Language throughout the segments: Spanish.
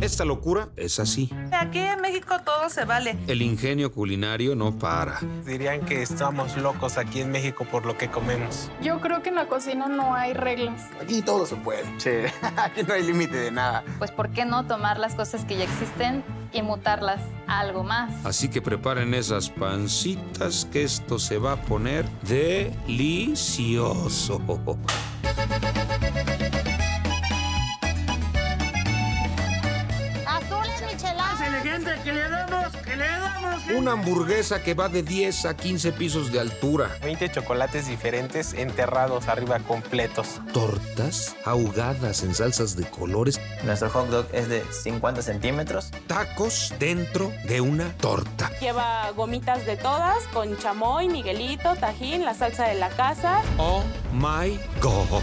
Esta locura es así. Aquí en México todo se vale. El ingenio culinario no para. Dirían que estamos locos aquí en México por lo que comemos. Yo creo que en la cocina no hay reglas. Aquí todo se puede. Sí, aquí no hay límite de nada. Pues ¿por qué no tomar las cosas que ya existen y mutarlas a algo más? Así que preparen esas pancitas que esto se va a poner delicioso. micheladas. Una hamburguesa que va de 10 a 15 pisos de altura. 20 chocolates diferentes enterrados arriba completos. Tortas ahogadas en salsas de colores. Nuestro hot dog es de 50 centímetros. Tacos dentro de una torta. Lleva gomitas de todas con chamoy, miguelito, tajín, la salsa de la casa. Oh my God.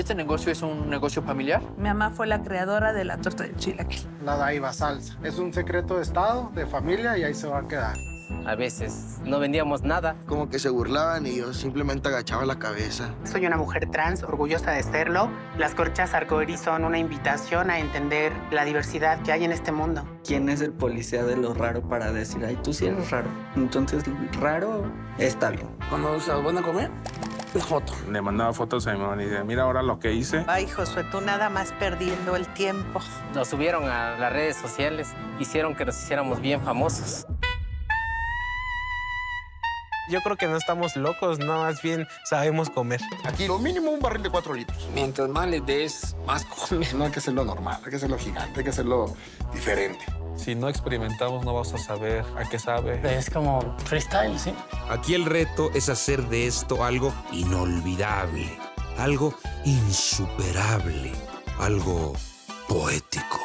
¿Este negocio es un negocio familiar? Mi mamá fue la creadora de la torta de chilaquil. La daiva salsa. Es un secreto de estado, de familia y ahí se va a quedar. A veces no vendíamos nada. Como que se burlaban y yo simplemente agachaba la cabeza. Soy una mujer trans, orgullosa de serlo. Las corchas arcoíris son una invitación a entender la diversidad que hay en este mundo. ¿Quién es el policía de lo raro para decir, ay, tú sí eres raro? Entonces, raro está bien. Cuando se van a comer, es foto. Le mandaba fotos a mi mamá y decía, mira ahora lo que hice. Ay, Josué, tú nada más perdiendo el tiempo. Nos subieron a las redes sociales, hicieron que nos hiciéramos bien famosos. Yo creo que no estamos locos, no, más bien sabemos comer. Aquí lo mínimo un barril de 4 litros. Mientras más le des, más comes. No hay que hacerlo normal, hay que hacerlo gigante, hay que hacerlo diferente. Si no experimentamos, no vamos a saber a qué sabe. Es como freestyle, ¿sí? Aquí el reto es hacer de esto algo inolvidable, algo insuperable, algo poético.